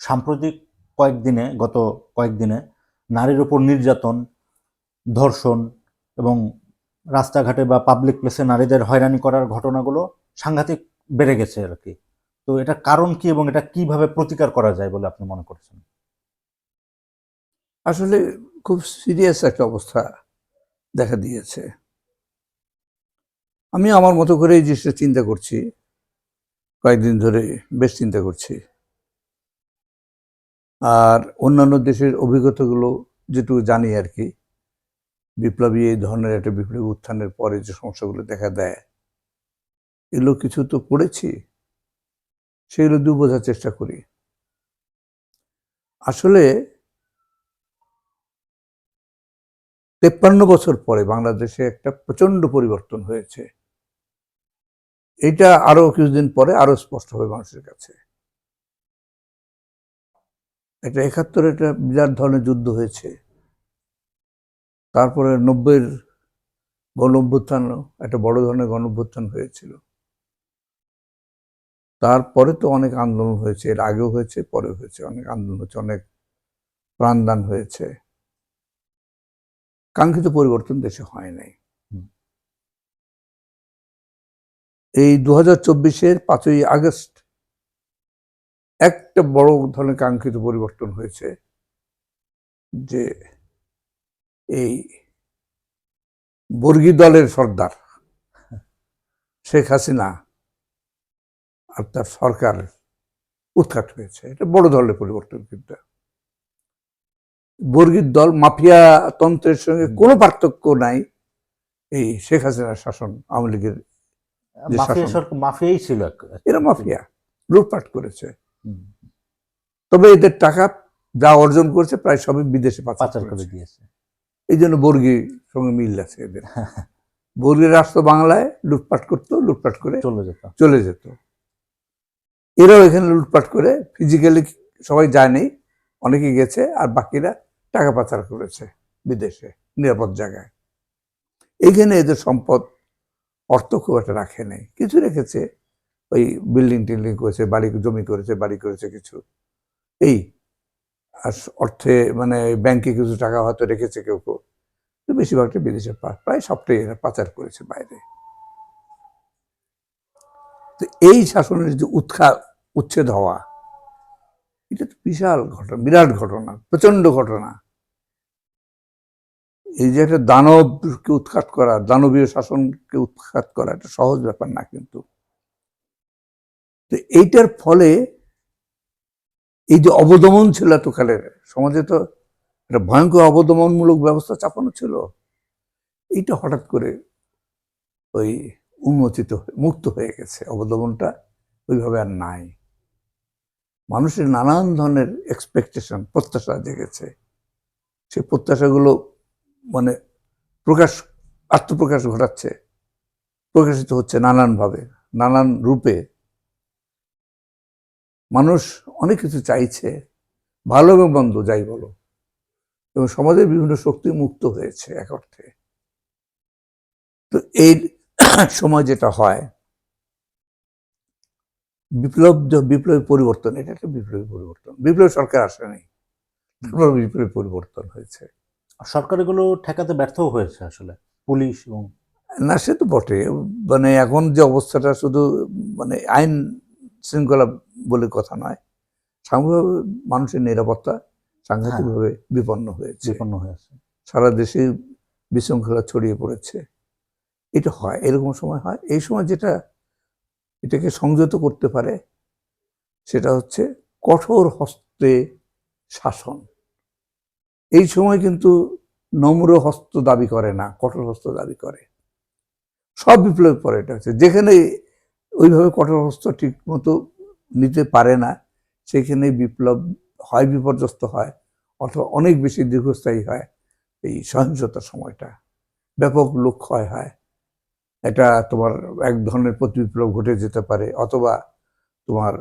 সাম্প্রতিক কয়েকদিনে, গত কয়েকদিনে নারীর ওপর নির্যাতন, ধর্ষণ এবং রাস্তাঘাটে বা পাবলিক প্লেসে নারীদের হয়রানি করার ঘটনাগুলো সাংঘাতিক বেড়ে গেছে আর কি। তো এটা কারণ কি এবং এটা কীভাবে প্রতিকার করা যায় বলে আপনি মনে করছেন? আসলে খুব সিরিয়াস একটা অবস্থা দেখা দিয়েছে। আমি আমার মতো করে এই জিনিসটা চিন্তা করছি, কয়েকদিন ধরে বেশ চিন্তা করছি। আর অন্যান্য দেশের অভিজ্ঞতাগুলো যেটুকু জানি আর কি, বিপ্লবী এই ধরনের একটা বিপ্লবী উত্থানের পরে যে সমস্যাগুলো দেখা দেয়, এগুলো কিছু তো পড়েছি সেগুলো দু বোঝার চেষ্টা করি। আসলে তেপ্পান্ন বছর পরে বাংলাদেশে একটা প্রচণ্ড পরিবর্তন হয়েছে। এটা আরও কিছুদিন পরে আরও স্পষ্ট হবে মানুষের কাছে। একটা একাত্তরে একটা বিরাট ধরনের যুদ্ধ হয়েছে। তারপরে নব্বইয়ের গণ একটা বড় ধরনের গণ হয়েছিল। তারপরে তো অনেক আন্দোলন হয়েছে, এর আগেও হয়েছে, পরেও হয়েছে, অনেক আন্দোলন হয়েছে, অনেক প্রাণদান হয়েছে। কাঙ্ক্ষিত পরিবর্তন দেশে হয় নাই। এই দু হাজার চব্বিশের পাঁচই আগস্ট একটা বড় ধরনের কাঙ্ক্ষিত পরিবর্তন হয়েছে যে এই বর্গী দলের সর্দার শেখ হাসিনা আর তার সরকার উৎখাত হয়েছে। এটা বড় ধরনের পরিবর্তন কিন্তু। বর্গীর দল মাফিয়া তন্ত্রের সঙ্গে কোনো পার্থক্য নাই এই শেখ হাসিনার শাসন আওয়ামী লীগের মাফিয়া মাফিয়াই ছিল এরা মাফিয়া লুটপাট করেছে। তবে এদের টাকা যা অর্জন করেছে প্রায় সবই বিদেশে পাচার করে দিয়েছে। এই জন্য বর্গীর সঙ্গে মিল আছে এদের। বর্গীর রাষ্ট্র বাংলায় লুটপাট করতো লুটপাট করে চলে যেত। চলে যেত। এরাও এখানে লুটপাট করে ফিজিক্যালি সবাই যায়নি অনেকে গেছে আর বাকিরা টাকা পাচার করেছে বিদেশে নিরাপদ জায়গায়। এইখানে এদের সম্পদ অর্থ খুব একটা রাখে নাই। কিছু রেখেছে ওই বিল্ডিং টিল্ডিং করেছে, বাড়ি, জমি করেছে, বাড়ি করেছে কিছু। এই, আর অর্থে মানে ব্যাংকে কিছু টাকা হয়তো রেখেছে কেউ কেউ। বেশিরভাগটা বিদেশে প্রায় সবটাই এরা পাচার করেছে বাইরে। তো এই শাসনের যে উৎখা উচ্ছেদ হওয়া, এটা তো বিশাল ঘটনা, বিরাট ঘটনা প্রচণ্ড ঘটনা। এই যে একটা দানবকে উৎখাত করা, দানবীয় শাসনকে উৎখাত করা একটা সহজ ব্যাপার না কিন্তু। তো এইটার ফলে এই যে অবদমন ছিল এতকালের, সমাজে তো একটা ভয়ঙ্কর অবদমনমূলক ব্যবস্থা চাপানো ছিল, এইটা হঠাৎ করে ওই উন্মোচিত মুক্ত হয়ে গেছে। অবদমনটা ওইভাবে আর নাই। মানুষের নানান ধরনের এক্সপেকটেশন প্রত্যাশা জেগেছে। সেই প্রত্যাশাগুলো মানে প্রকাশ, আত্মপ্রকাশ ঘটাচ্ছে, প্রকাশিত হচ্ছে নানানভাবে, নানান রূপে। মানুষ অনেক কিছু চাইছে ভালো এবং মন্দ যাই বলো। এবং সমাজের বিভিন্ন শক্তি মুক্ত হয়েছে এক অর্থে। তো এই সময় যেটা হয় বিপ্লব বিপ্লবী পরিবর্তন এটা একটা বিপ্লবী পরিবর্তন। বিপ্লবী সরকার আসেনি বিপ্লবী পরিবর্তন হয়েছে। সরকার এগুলো ঠেকাতে ব্যর্থ হয়েছে আসলে পুলিশ এবং না সে তো বটে মানে এখন যে অবস্থাটা শুধু মানে আইন শৃঙ্খলা বলে কথা নয় সামগ্রিকভাবে মানুষের নিরাপত্তা সাংঘাতিকভাবে বিপন্ন হয়েছে। বিপন্ন হয়েছে সারা দেশে বিশৃঙ্খলা ছড়িয়ে পড়েছে। এটা হয় এরকম সময় হয়। এই সময় যেটা এটাকে সংযত করতে পারে সেটা হচ্ছে কঠোর হস্তে শাসন। এই সময় কিন্তু নম্র হস্ত দাবি করে না কঠোর হস্ত দাবি করে। সব বিপ্লবের পরে এটা হচ্ছে। যেখানে ওইভাবে কঠোর হস্ত ঠিক মতো নিতে পারে না। সেখানে বিপ্লব হয়, বিপর্যস্ত হয়, অথবা অনেক বেশি দীর্ঘস্থায়ী হয় এই সহিংসতার সময়টা। ব্যাপক লোক হয়। এটা তোমার এক ধরনের প্রতিবিপ্লব ঘটে যেতে পারে, অথবা তোমার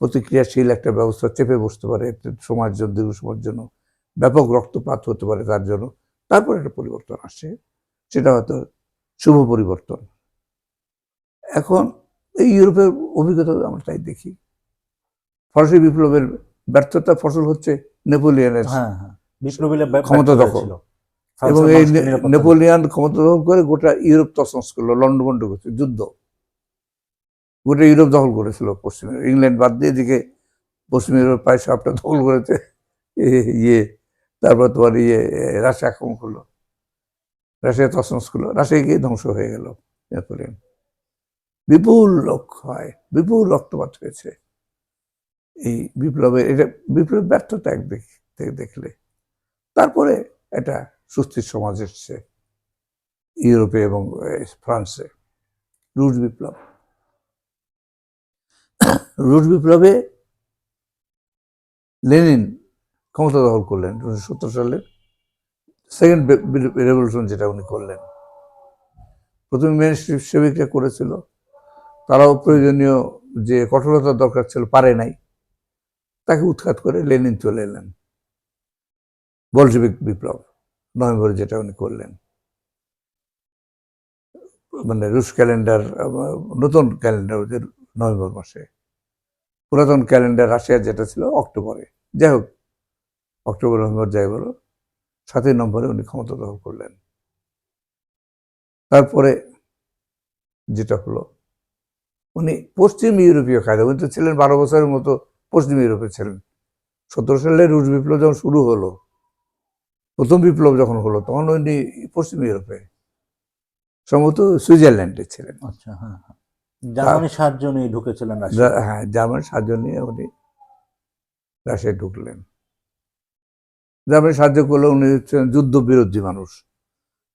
প্রতিক্রিয়াশীল একটা ব্যবস্থা চেপে বসতে পারে সময়ের জন্য দীর্ঘ সময়ের জন্য ব্যাপক রক্তপাত হতে পারে তার জন্য। তারপর একটা পরিবর্তন আসে, সেটা হয়তো শুভ পরিবর্তন। এখন এই ইউরোপের অভিজ্ঞতা আমরা তাই দেখি। ফরাসি বিপ্লবের ব্যর্থতার ফসল হচ্ছে নেপোলিয়নের হ্যাঁ হ্যাঁ। ক্ষমতা দখল। এবং এই নেপোলিয়ান ক্ষমতা দখল করে গোটা ইউরোপ তছনছ করল লন্ডভন্ড করছে যুদ্ধ। গোটা ইউরোপ দখল করেছিল পশ্চিম। ইংল্যান্ড বাদ দিয়ে এদিকে পশ্চিম ইউরোপ প্রায় সবটা দখল করেছে। ইয়ে তারপর তোমার ইয়ে রাশিয়া আক্রমণ করল। রাশিয়া তছনছ করল। রাশিয়া গিয়ে ধ্বংস হয়ে গেল নেপোলিয়ন। বিপুল লোক হয়, বিপুল রক্তপাত হয়েছে। এই বিপ্লবে, এটা বিপ্লব ব্যর্থতা একদিক থেকে দেখলে। তারপরে এটা সুস্থির সমাজ এসছে ইউরোপে এবং ফ্রান্সে, রুশ বিপ্লব। রুশ বিপ্লবে লেনিন ক্ষমতা দখল করলেন উনিশশো সত্তর সালে। সেকেন্ড রেভলিউশন যেটা উনি করলেন। প্রথমে মেনস্ট্রিম সেবিকরা করেছিল। তারাও প্রয়োজনীয় যে কঠোরতার দরকার ছিল, পারে নাই। তাকে উৎখাত করে লেনিন চলে এলেন। বলসেবিক বিপ্লব, নভেম্বরে যেটা উনি করলেন। মানে রুশ ক্যালেন্ডার, নতুন ক্যালেন্ডার ওদের নভেম্বর মাসে। পুরাতন ক্যালেন্ডার রাশিয়ার যেটা ছিল অক্টোবরে। যাই হোক, অক্টোবর, নভেম্বর যাই বলো, সাতই নম্বরে উনি ক্ষমতা দখল করলেন। তারপরে যেটা হলো উনি পশ্চিম ইউরোপীয় কায়দা উনি তো ছিলেন বারো বছরের মতো পশ্চিম ইউরোপে ছিলেন। সতেরো সালে রুশ বিপ্লব যখন শুরু হলো প্রথম বিপ্লব যখন হলো তখন উনি পশ্চিম ইউরোপে সম্ভবত সুইজারল্যান্ডে ছিলেন। আচ্ছা হ্যাঁ হ্যাঁ। জার্মানির সাহায্য নিয়ে ঢুকেছিলেন হ্যাঁ জার্মান সাহায্য নিয়ে উনি রাশিয়ায় ঢুকলেন। জার্মানি সাহায্য করলে উনি হচ্ছেন যুদ্ধ বিরোধী মানুষ।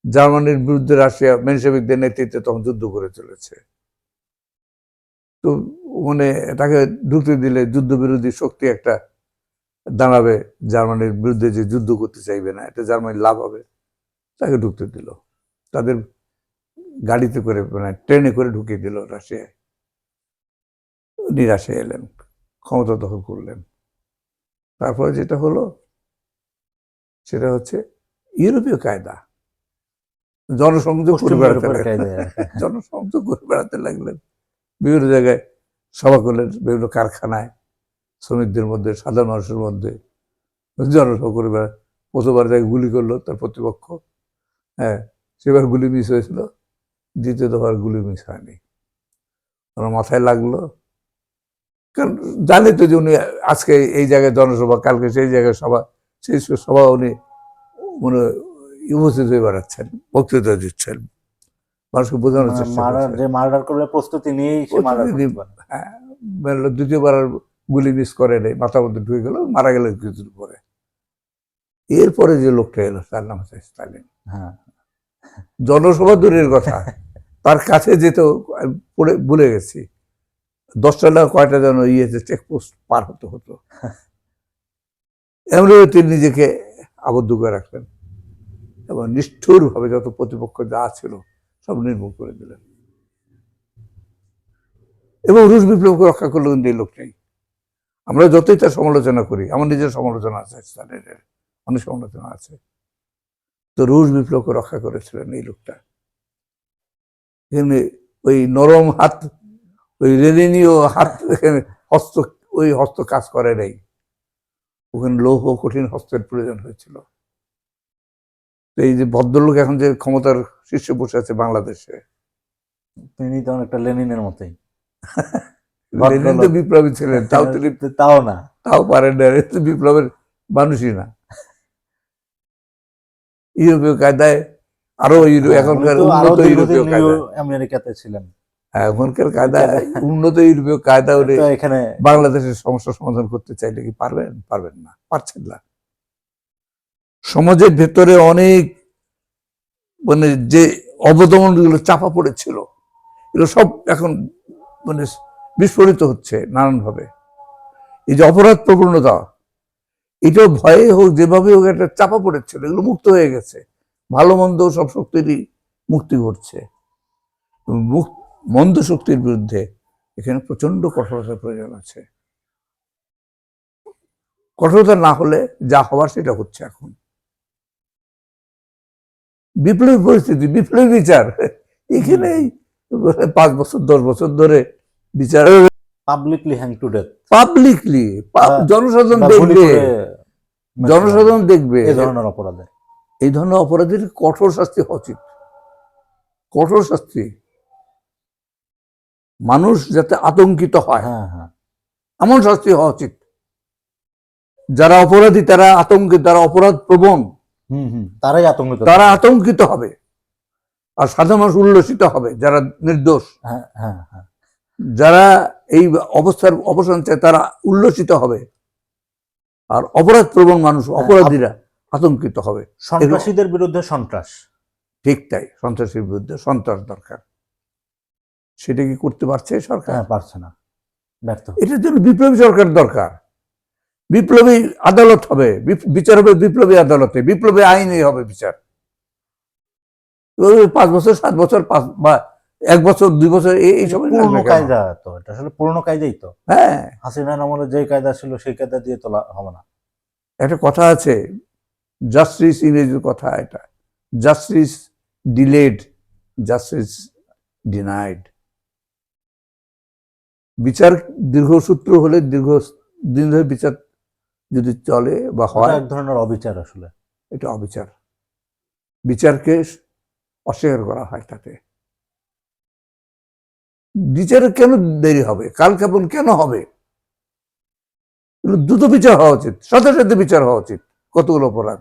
জার্মানির বিরুদ্ধে রাশিয়া মেনসেবিকদের নেতৃত্বে তখন যুদ্ধ করে চলেছে। তো মানে তাকে ঢুকতে দিলে যুদ্ধ বিরোধী শক্তি একটা দাঁড়াবে জার্মানির বিরুদ্ধে যে যুদ্ধ করতে চাইবে না এটা জার্মানির লাভ হবে। তাকে ঢুকতে দিল। তাদের গাড়িতে করে মানে ট্রেনে করে ঢুকিয়ে দিল রাশিয়ায়। উনি রাশিয়া এলেন ক্ষমতা দখল করলেন। তারপরে যেটা হলো সেটা হচ্ছে ইউরোপীয় কায়দা। জনসংযোগ করে বেড়াতে। জনসংযোগ করে বেড়াতে লাগলেন। বিভিন্ন জায়গায় সভা করলেন বিভিন্ন কারখানায়, শ্রমিকদের মধ্যে, সাধারণ মানুষের মধ্যে। জনসভা করে বেড়া প্রথমবার যাকে গুলি করল তার প্রতিপক্ষ। হ্যাঁ সেবার গুলি মিস হয়েছিল। দ্বিতীয় দফার গুলি মিস হয়নি। ওনার মাথায় লাগল। কারণ জানে তো যে উনি আজকে এই জায়গায় জনসভা, কালকে সেই জায়গায় সভা, সেই সভা উনি মানে উপস্থিত হয়ে বেড়াচ্ছেন, বক্তৃতা দিচ্ছেন। মানুষকে বোঝানোর চেষ্টা যে মার্ডার করবে প্রস্তুতি নিয়েই হ্যাঁ, দ্বিতীয়বার আর গুলি মিস করে নেই মাথার মধ্যে ঢুকে গেল মারা গেল কিছুর পরে। এরপরে যে লোকটা এলো তার নাম হচ্ছে স্টালিন। হ্যাঁ। জনসভা দূরের কথা। তার কাছে যেত আমি পড়ে ভুলে গেছি। দশটা না কয়টা যেন ইয়েতে চেকপোস্ট পার হতে হতো। এমনভাবে তিনি নিজেকে আবদ্ধ করে রাখলেন এবং নিষ্ঠুরভাবে যত প্রতিপক্ষ যা ছিল সব নির্মূল করে দিলেন। এবং রুশ বিপ্লবকে রক্ষা করল কিন্তু এই লোকটাই আমরা যতই তার সমালোচনা করি, আমার নিজের সমালোচনা আছে স্টালিনের অনেক সমালোচনা আছে। তো রুশ বিপ্লবকে রক্ষা করেছিলেন এই লোকটা। ওই নরম হাত, ওই রেলিনীয় হাত, এখানে হস্ত, ওই হস্ত কাজ করে নাই। ওখানে লৌহ কঠিন হস্তের প্রয়োজন হয়েছিল। এই যে ভদ্রলোক এখন যে ক্ষমতার শীর্ষে বসে আছে বাংলাদেশে। তিনি তো অনেকটা লেনিনের মতোই। লেনিন তো বিপ্লবী ছিলেন তাও তিনি তাও না। তাও পারেন না বিপ্লবের মানুষই না। ইউরোপীয় কায়দায় আরও ইউরো- এখনকার উন্নত ইউরোপীয় আমেরিকাতে ছিলেন। হ্যাঁ, এখনকার কায়দা উন্নত ইউরোপীয় কায়দা এখানে বাংলাদেশের সমস্যা সমাধান করতে চাইলে কি পারবেন? পারবেন না পারছেন না। সমাজের ভেতরে অনেক মানে যে অবদমনগুলো চাপা পড়েছিল, এগুলো সব এখন মানে বিস্ফোরিত হচ্ছে নানানভাবে। এই যে অপরাধ প্রবণতা, এটাও ভয়ে হোক, যেভাবে হোক একটা চাপা পড়েছিল, এগুলো মুক্ত হয়ে গেছে। ভালো মন্দ সব শক্তিরই মুক্তি ঘটছে। মন্দ শক্তির বিরুদ্ধে এখানে প্রচণ্ড কঠোরতার প্রয়োজন আছে। কঠোরতা না হলে যা হওয়ার সেটা হচ্ছে এখন। বিপ্লবী পরিস্থিতি বিপ্লবী বিচার। এখানেই পাঁচ বছর দশ বছর ধরে বিচার publicly hang to death publicly জনসাধারণ দেখবে। জনসাধারণ দেখবে। এই ধরনের অপরাধে। এই ধরনের অপরাধীর কঠোর শাস্তি হওয়া উচিত। কঠোর শাস্তি। মানুষ যাতে আতঙ্কিত হয় হ্যাঁ হ্যাঁ। এমন শাস্তি হওয়া উচিত। যারা অপরাধী তারা আতঙ্কিত তারা অপরাধ প্রবণ। তারাই আতঙ্কিত তারা আতঙ্কিত হবে। আর সাধারণ মানুষ উল্লসিত হবে যারা নির্দোষ। হ্যাঁ হ্যাঁ হ্যাঁ। যারা এই অবস্থার অবসান চায় তারা উল্লসিত হবে। আর অপরাধ প্রবণ মানুষ অপরাধীরা আতঙ্কিত হবে। সন্ত্রাসীদের বিরুদ্ধে সন্ত্রাস। ঠিক তাই সন্ত্রাসের বিরুদ্ধে সন্ত্রাস দরকার। সেটা কি করতে পারছে সরকার? পারছে না। ব্যর্থ। এটার জন্য বিপ্লবী সরকার দরকার। বিপ্লবী আদালত হবে বিচার হবে বিপ্লবী আদালতে বিপ্লবী আইনে হবে বিচার। পাঁচ বছর সাত বছর পাঁচ বা এক বছর দুই বছর এই সময় পুরনো কায়দা তো এটা আসলে পুরনো কায়দাই তো। হ্যাঁ। আমলে যে কায়দা ছিল সেই কায়দা দিয়ে তোলা হবে না। একটা কথা আছে জাস্টিস ইংরেজির কথা এটা। জাস্টিস ডিলেড জাস্টিস ডিনাইড বিচার দীর্ঘসূত্র হলে দীর্ঘ দিন ধরে বিচার যদি চলে বা হয় এক ধরনের অবিচার আসলে। এটা অবিচার। বিচারকে অস্বীকার করা হয় তাতে। বিচারে কেন দেরি হবে? কাল ক্ষেপণ কেন হবে? দ্রুত বিচার হওয়া উচিত। সাথে সাথে বিচার হওয়া উচিত। কতগুলো অপরাধ?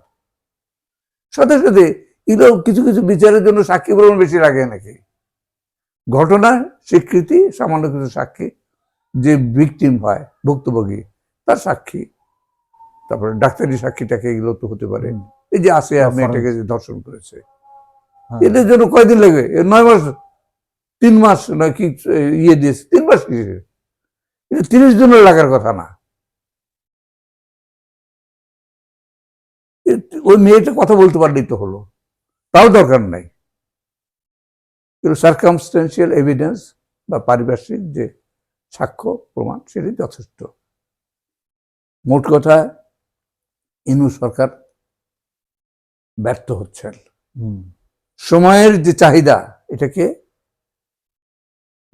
সাথে সাথে এগুলো কিছু কিছু বিচারের জন্য সাক্ষী প্রমাণ বেশি লাগে নাকি? ঘটনা স্বীকৃতি সামান্য কিছু সাক্ষী যে ভিকটিম হয় ভুক্তভোগী তার সাক্ষী। তারপরে ডাক্তারি সাক্ষীটাকে এগুলো তো হতে পারে। এই যে আসিয়া বা মেয়েটাকে যে ধর্ষণ করেছে। হ্যাঁ। এদের জন্য কয়দিন লাগে? নয় মাস তিন মাস নয় কি ইয়ে দিয়েছে তিন মাস কি এটা তিরিশ দিনের লাগার কথা না। ওই মেয়েটা কথা বলতে পারলেই তো হলো। তাও দরকার নাই। কিন্তু সার্কামস্টেন্সিয়াল এভিডেন্স বা পারিপার্শ্বিক যে সাক্ষ্য প্রমাণ সেটি যথেষ্ট। মোট কথা ইনু সরকার ব্যর্থ হচ্ছেন। সময়ের যে চাহিদা এটাকে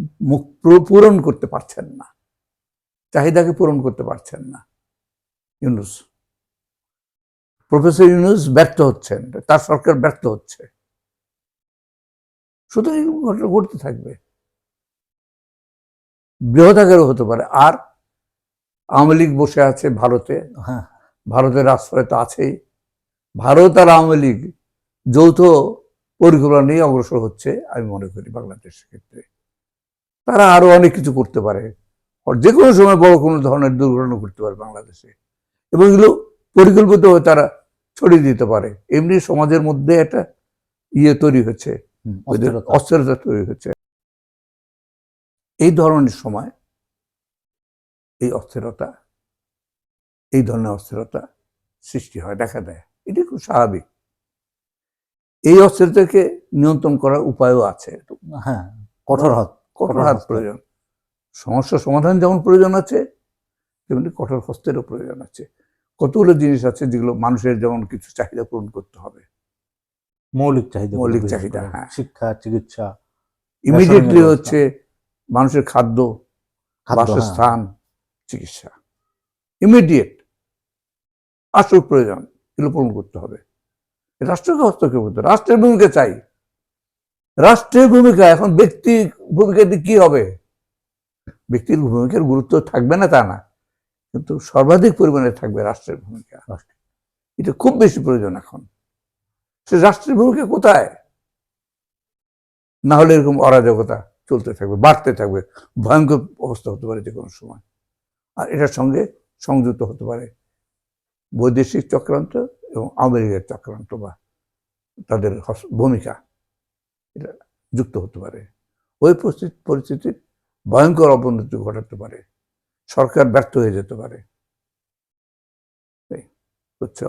মুখ- পূরণ করতে পারছেন না। চাহিদাকে পূরণ করতে পারছেন না। ইউনুস প্রফেসর ইউনুস ব্যর্থ হচ্ছেন তার সরকার ব্যর্থ হচ্ছে। সুতরাং ঘটনা ঘটতে থাকবে। বৃহদাকারও হতে পারে। আর আওয়ামী লীগ বসে আছে ভারতে। হ্যাঁ। ভারতের আশ্রয় তো আছেই। ভারত আর আওয়ামী লীগ যৌথ পরিকল্পনা নিয়ে অগ্রসর হচ্ছে আমি মনে করি বাংলাদেশের ক্ষেত্রে। তারা আরও অনেক কিছু করতে পারে। যে কোনো সময় বড় কোনো ধরনের দুর্ঘটনা ঘটতে পারে বাংলাদেশে। এবং এগুলো পরিকল্পিত হয়ে তারা ছড়িয়ে দিতে পারে। এমনি সমাজের মধ্যে একটা ইয়ে তৈরি হচ্ছে। অস্থিরতা তৈরি হচ্ছে। এই ধরনের সময় এই অস্থিরতা এই ধরনের অস্থিরতা সৃষ্টি হয় দেখা দেয়। এটি খুব স্বাভাবিক। এই অস্থিরতাকে নিয়ন্ত্রণ করার উপায়ও আছে। হ্যাঁ কঠোর হাত কঠোর হাত প্রয়োজন। সমস্যা সমাধান যেমন প্রয়োজন আছে তেমনি কঠোর হস্তেরও প্রয়োজন আছে। কতগুলো জিনিস আছে যেগুলো মানুষের যেমন কিছু চাহিদা পূরণ করতে হবে। মৌলিক চাহিদা মৌলিক চাহিদা, হ্যাঁ। শিক্ষা চিকিৎসা ইমিডিয়েটলি হচ্ছে মানুষের খাদ্য খাদ্য, হ্যাঁ। বাসস্থান চিকিৎসা। ইমিডিয়েট আসল প্রয়োজন, এগুলো পূরণ করতে হবে। রাষ্ট্রকে হস্তক্ষেপ করতে। রাষ্ট্রের ভূমিকা চাই। রাষ্ট্রের ভূমিকা, এখন ব্যক্তি ভূমিকা দিয়ে কি হবে? ব্যক্তির ভূমিকার গুরুত্ব থাকবে না তা না, কিন্তু সর্বাধিক পরিমাণে থাকবে রাষ্ট্রের ভূমিকা। এটা খুব বেশি প্রয়োজন এখন। সে রাষ্ট্রের ভূমিকা কোথায়? না হলে এরকম অরাজকতা চলতে থাকবে, বাড়তে থাকবে, ভয়ঙ্কর অবস্থা হতে পারে যে কোনো সময়। আর এটার সঙ্গে সংযুক্ত হতে পারে। বৈদেশিক চক্রান্ত এবং আমেরিকার চক্রান্ত বা তাদের ভূমিকা এটা যুক্ত হতে পারে। ওই পরিস্থিতি, পরিস্থিতির ভয়ঙ্কর অবনতি ঘটাতে পারে। সরকার ব্যর্থ হয়ে যেতে পারে। হচ্ছে